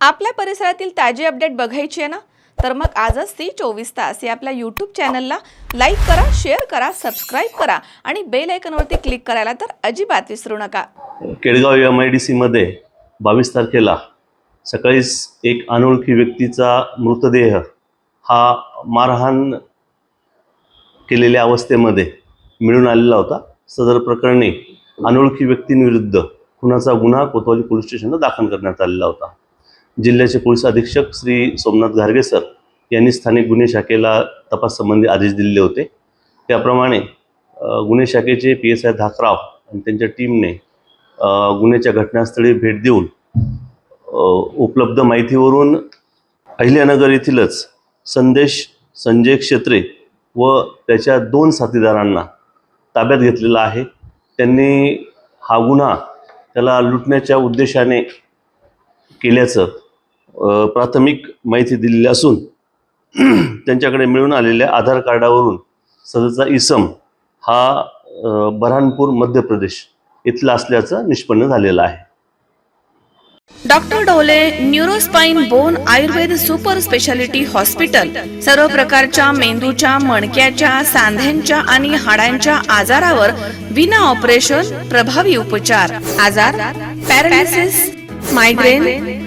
आपल्या परिसरातील ताजी अपडेट बघायची आहे ना? तर मग आजच ती चोवीस तास या आपल्या यूट्यूब चॅनलला लाईक करा शेअर करा सबस्क्राईब करा आणि बेल आयकनवरती क्लिक करायला तर अजिबात विसरू नका. केडगाव एम आय डी सीमध्ये बावीस तारखेला सकाळीच एक अनोळखी व्यक्तीचा मृतदेह हा मारहाण केलेल्या अवस्थेमध्ये मिळून आलेला होता. सदर प्रकरणी अनोळखी व्यक्तींविरुद्ध खुनाचा गुन्हा कोतवाली पोलीस स्टेशनला दाखल करण्यात आलेला होता. जिल्ह्याचे पोलीस अधीक्षक श्री सोमनाथ घारगे सर यांनी स्थानिक गुन्हे शाखेला तपाससंबंधी आदेश दिलेले होते. त्याप्रमाणे गुन्हे शाखेचे पी एस आय धाकराव आणि त्यांच्या टीमने गुन्ह्याच्या घटनास्थळी भेट देऊन उपलब्ध माहितीवरून अहिल्यानगर येथीलच संदेश संजय क्षेत्रे व त्याच्या दोन साथीदारांना ताब्यात घेतलेला आहे. त्यांनी हा गुन्हा त्याला लुटण्याच्या उद्देशाने केल्याचं प्राथमिक माहिती दिलेली असून त्यांच्याकडे मिळून आलेल्या आधार कार्डावरून सदरचा इसम हा बऱ्हाणपूर मध्य प्रदेश इथला असल्याचं निष्पन्न झालेलं आहे. Doctor Dole neuro spine bone Ayurved super speciality hospital सर्व प्रकारच्या मेंदूच्या मणक्याच्या सांध्यांच्या आणि हाडांच्या आजारावर विना ऑपरेशन प्रभावी उपचार. आजार पॅरालिसिस मायग्रेन